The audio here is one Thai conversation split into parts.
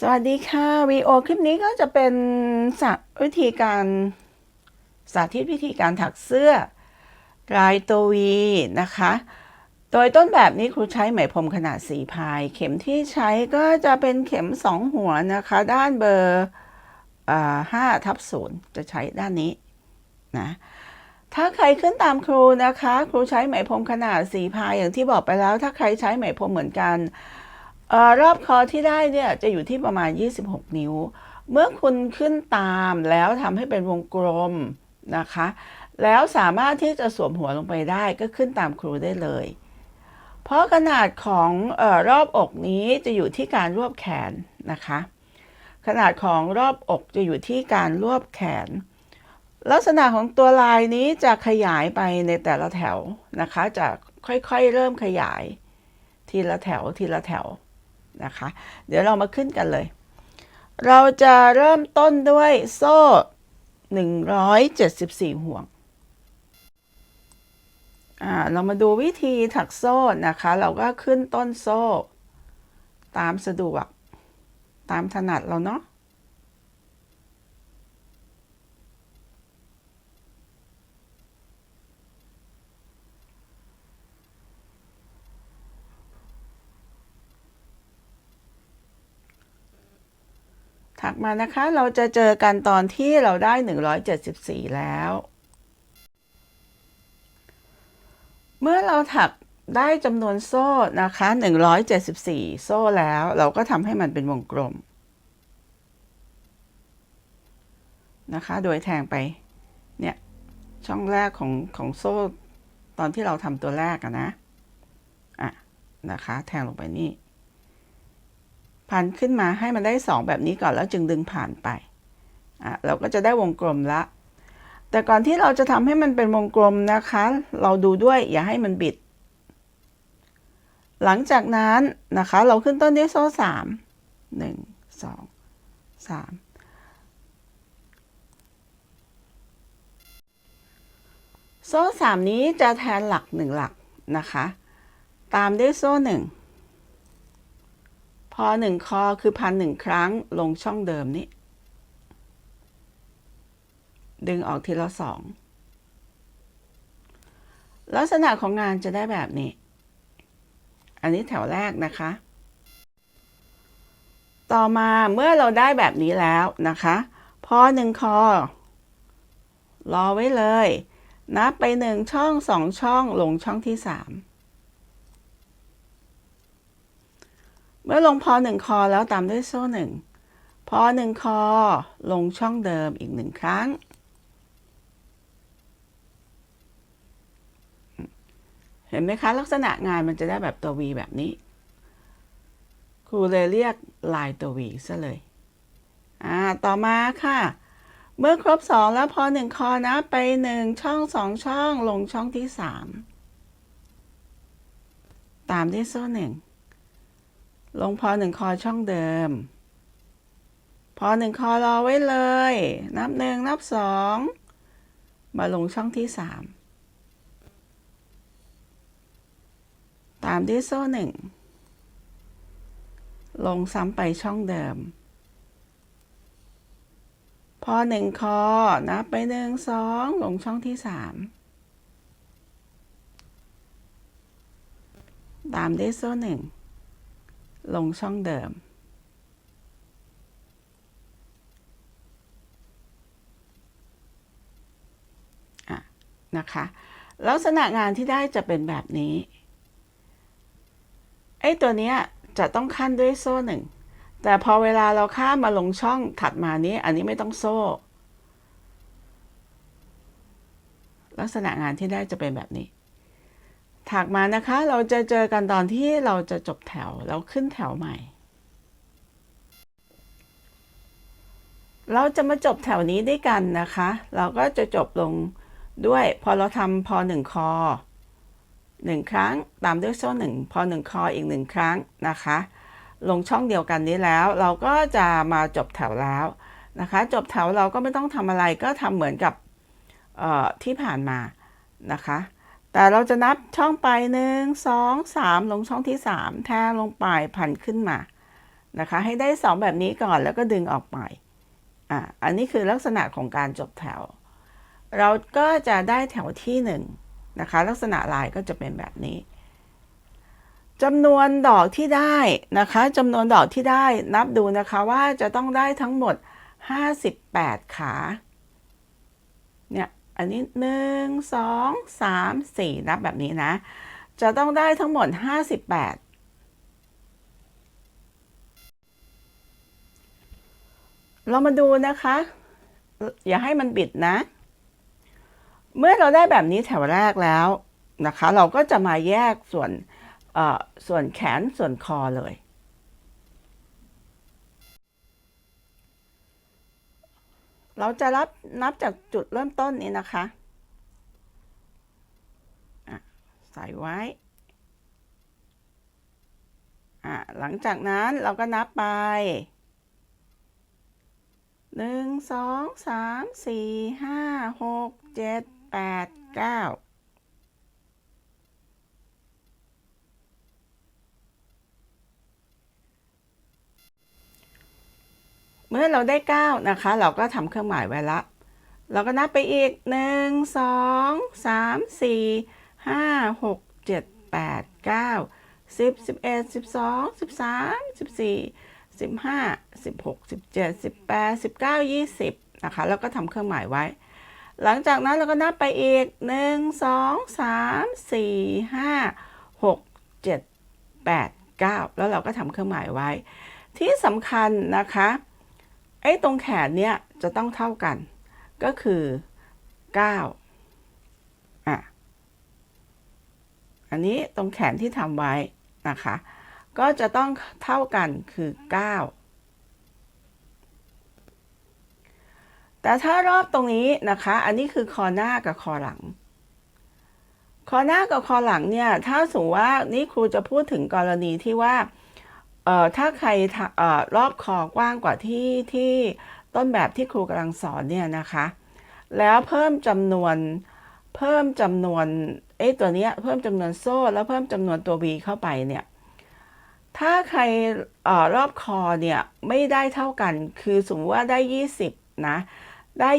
สวัสดีค่ะวีโอคลิปนี้ก็จะเป็นสาวิธีการสาธิตวิธีการถักเสื้อลายตัววีนะคะ โดยต้นแบบนี้ครูใช้ไหมพรมขนาดสีพาย เข็มที่ใช้ก็จะเป็นเข็มสองหัวนะคะ ด้านเบอร์ห้าทับศูนย์จะใช้ด้านนี้นะถ้าใครขึ้นตามครูนะคะ ครูใช้ไหมพรมขนาดสีพายอย่างที่บอกไปแล้ว ถ้าใครใช้ไหมพรมเหมือนกัน รอบคอที่ได้เนี่ยจะอยู่ที่ประมาณ 26 นิ้ว เมื่อคุณขึ้นตามแล้วทำให้เป็นวงกลมนะคะ แล้วสามารถที่จะสวมหัวลงไปได้ก็ขึ้นตามครูได้เลย เพราะขนาดของออรอบอกนี้จะอยู่ที่การรวบแขนนะคะ ขนาดของรอบอกจะอยู่ที่การรวบแขน ลักษณะของตัวลายนี้จะขยายไปในแต่ละแถวนะคะ จะค่อยๆเริ่มขยาย ทีละแถวทีละแถว นะคะ เดี๋ยวเรามาขึ้นกันเลย เราจะเริ่มต้นด้วยโซ่ 174 ห่วงอ่าเรามาดูวิธีถักโซ่นะคะ เราก็ขึ้นต้นโซ่ ตามสะดวก ตามถนัดเราเนาะ กมานะคะ เราจะเจอกันตอนที่เราได้ 174 แล้ว เมื่อเราถักได้จำนวนโซ่นะคะ 174 โซ่แล้ว เราก็ทำให้มันเป็นวงกลมนะคะ โดยแทงไปเนี่ยช่องแรกของของโซ่ตอนที่เราทำตัวแรกอะนะอะนะคะ แทงลงไปนี่ พันขึ้นมาให้มันได้สองแบบนี้ก่อนแล้วจึงดึงผ่านไปอะเราก็จะได้วงกลมละ แต่ก่อนที่เราจะทำให้มันเป็นวงกลมนะคะ เราดูด้วยอย่าให้มันบิด หลังจากนั้นนะคะเราขึ้นต้นด้วยโซ่สามหนึ่งสองสามโซ่สามนี้จะแทนหลักหนึ่งหลักนะคะ ตามด้วยโซ่หนึ่ง พอหนึ่งคอคือพันหนึ่งครั้งลงช่องเดิมนี้ ดึงออกทีละสอง ลักษณะของงานจะได้แบบนี้ อันนี้แถวแรกนะคะ ต่อมาเมื่อเราได้แบบนี้แล้วนะคะพอหนึ่งคอ รอไว้เลย นับไปหนึ่งช่องสองช่องลงช่องที่สาม เมื่อลงพอหนึ่งคอแล้วตามด้วยโซ่หนึ่งพอหนึ่งคอลงช่องเดิมอีกหนึ่งครั้ง เห็นไหมคะ ลักษณะงานมันจะได้แบบตัว V แบบนี้ ครูเลยเรียกลายตัว V ซะเลยอ่าต่อมาค่ะ เมื่อครบสองแล้วพอหนึ่งคอนะไปหนึ่งช่องสองช่องลงช่องที่สามตามด้วยโซ่หนึ่ง ลงพอหนึ่งคอช่องเดิม พอหนึ่งคอรอไว้เลย นับหนึ่งนับสองมาลงช่องที่สามตามด้วยโซ่หนึ่งลงซ้ำไปช่องเดิม พอหนึ่งคอ นับไปหนึ่งสองลงช่องที่สามตามด้วยโซ่หนึ่ง ลงช่องเดิมอะนะคะ ลักษณะงานที่ได้จะเป็นแบบนี้ไอ้ตัวนี้จะต้องขั้นด้วยโซ่หนึ่ง แต่พอเวลาเราข้ามมาลงช่องถัดมานี้อันนี้ไม่ต้องโซ่ ลักษณะงานที่ได้จะเป็นแบบนี้ ถักมานะคะ เราจะเจอกันตอนที่เราจะจบแถวแล้วขึ้นแถวใหม่ เราจะมาจบแถวนี้ด้วยกันนะคะ เราก็จะจบลงด้วยพอเราทำพอหนึ่งคอหนึ่งครั้งตามด้วยโซ่หนึ่งพอหนึ่งคออีกหนึ่งครั้งนะคะ ลงช่องเดียวกันนี้แล้ว เราก็จะมาจบแถวแล้วนะคะ จบแถวเราก็ไม่ต้องทำอะไรก็ทำเหมือนกับที่ผ่านมานะคะ แต่เราจะนับช่องไปหนึ่งสองสามลงช่องที่สามแทงลงไปพันขึ้นมานะคะ ให้ได้สองแบบนี้ก่อนแล้วก็ดึงออกไปอะอันนี้คือลักษณะของการจบแถว เราก็จะได้แถวที่หนึ่งนะคะ ลักษณะลายก็จะเป็นแบบนี้จำนวนดอกที่ได้นะคะจำนวนดอกที่ได้นับดูนะคะว่าจะต้องได้ทั้งหมด 58 ขาเนี่ย อันนี้หนึ่งสองสามสี่นับแบบนี้นะ จะต้องได้ทั้งหมด58เรามาดูนะคะ อย่าให้มันบิดนะ เมื่อเราได้แบบนี้แถวแรกแล้วนะคะ เราก็จะมาแยกส่วนส่วนแขนส่วนคอเลย เราจะรับนับจากจุดเริ่มต้นนี้นะคะใส่ไว้ หลังจากนั้นเราก็นับไป 1 2 3 4 5 6 7 8 9 มื่อเราได้ 9 นะคะ เราก็ทำเครื่องหมายไว้ละ เราก็นับไปอีก 1 2 3 4 5 6 7 8 9 10 11 12 13 14 15 16 17 18 19 20 นะคะ แล้วก็ทำเครื่องหมายไว้ หลังจากนั้นเราก็นับไปอีก 1 2 3 4 5 6 7 8 9 แล้วเราก็ทำเครื่องหมายไว้ ที่สำคัญนะคะ ไอ้ตรงแขนเนี่ยจะต้องเท่ากัน ก็คือ9อะ อันนี้ตรงแขนที่ทำไว้นะคะ ก็จะต้องเท่ากันคือ 9 แต่ถ้ารอบตรงนี้นะคะ อันนี้คือคอหน้ากับคอหลัง คอหน้ากับคอหลังเนี่ย ถ้าสมมติว่านี่ครูจะพูดถึงกรณีที่ว่า เอ่อถ้าใครเอ่อรอบคอกว้างกว่าที่ที่ต้นแบบที่ครูกำลังสอนเนี่ยนะคะ แล้วเพิ่มจำนวนเพิ่มจำนวนเอ้ตัวเนี้ยเพิ่มจำนวนโซ่ แล้วเพิ่มจำนวนตัว v เข้าไปเนี่ยถ้าใครออรอบคอเนี่ยไม่ได้เท่ากัน คือสมมติว่าได้ 20 นะ ได้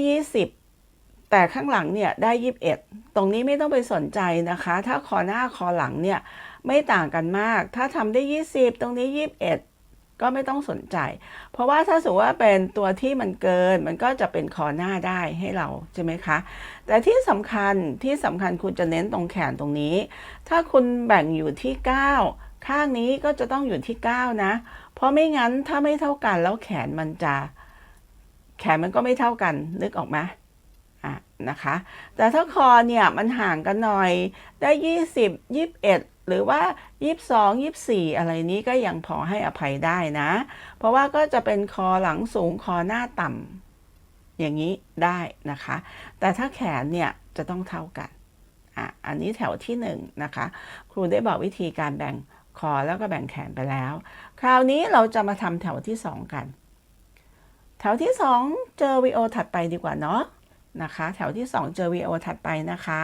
20 แต่ข้างหลังเนี่ยได้ 21 ตรงนี้ไม่ต้องไปสนใจนะคะ ถ้าคอหน้าคอหลังเนี่ย ไม่ต่างกันมาก ถ้าทำได้ 20 ตรงนี้ 21 ก็ไม่ต้องสนใจ เพราะว่าถ้าสมมติว่าเป็นตัวที่มันเกิน มันก็จะเป็นคอหน้าได้ให้เราใช่ไหมคะ แต่ที่สำคัญที่สำคัญคุณจะเน้นตรงแขนตรงนี้ ถ้าคุณแบ่งอยู่ที่ 9 ข้างนี้ก็จะต้องอยู่ที่ 9 นะ เพราะไม่งั้นถ้าไม่เท่ากันแล้วแขนมันจะ แขนมันก็ไม่เท่ากันนึกออกไหมอะนะคะ แต่ถ้าคอเนี่ยมันห่างกันหน่อยได้ 20 21 หรือว่า 22 24 อะไรนี้ก็ยังพอให้อภัยได้นะ เพราะว่าก็จะเป็นคอหลังสูงคอหน้าต่ำอย่างนี้ได้นะคะ แต่ถ้าแขนเนี่ยจะต้องเท่ากันอะอันนี้แถวที่1นนะคะ ครูได้บอกวิธีการแบ่งคอแล้วก็แบ่งแขนไปแล้ว คราวนี้เราจะมาทำแถวที่ 2 กัน แถวที่ 2 เจอวีโอถัดไปดีกว่าเนาะนะคะ แถวที่ 2 เจอวีโอถัดไปนะคะ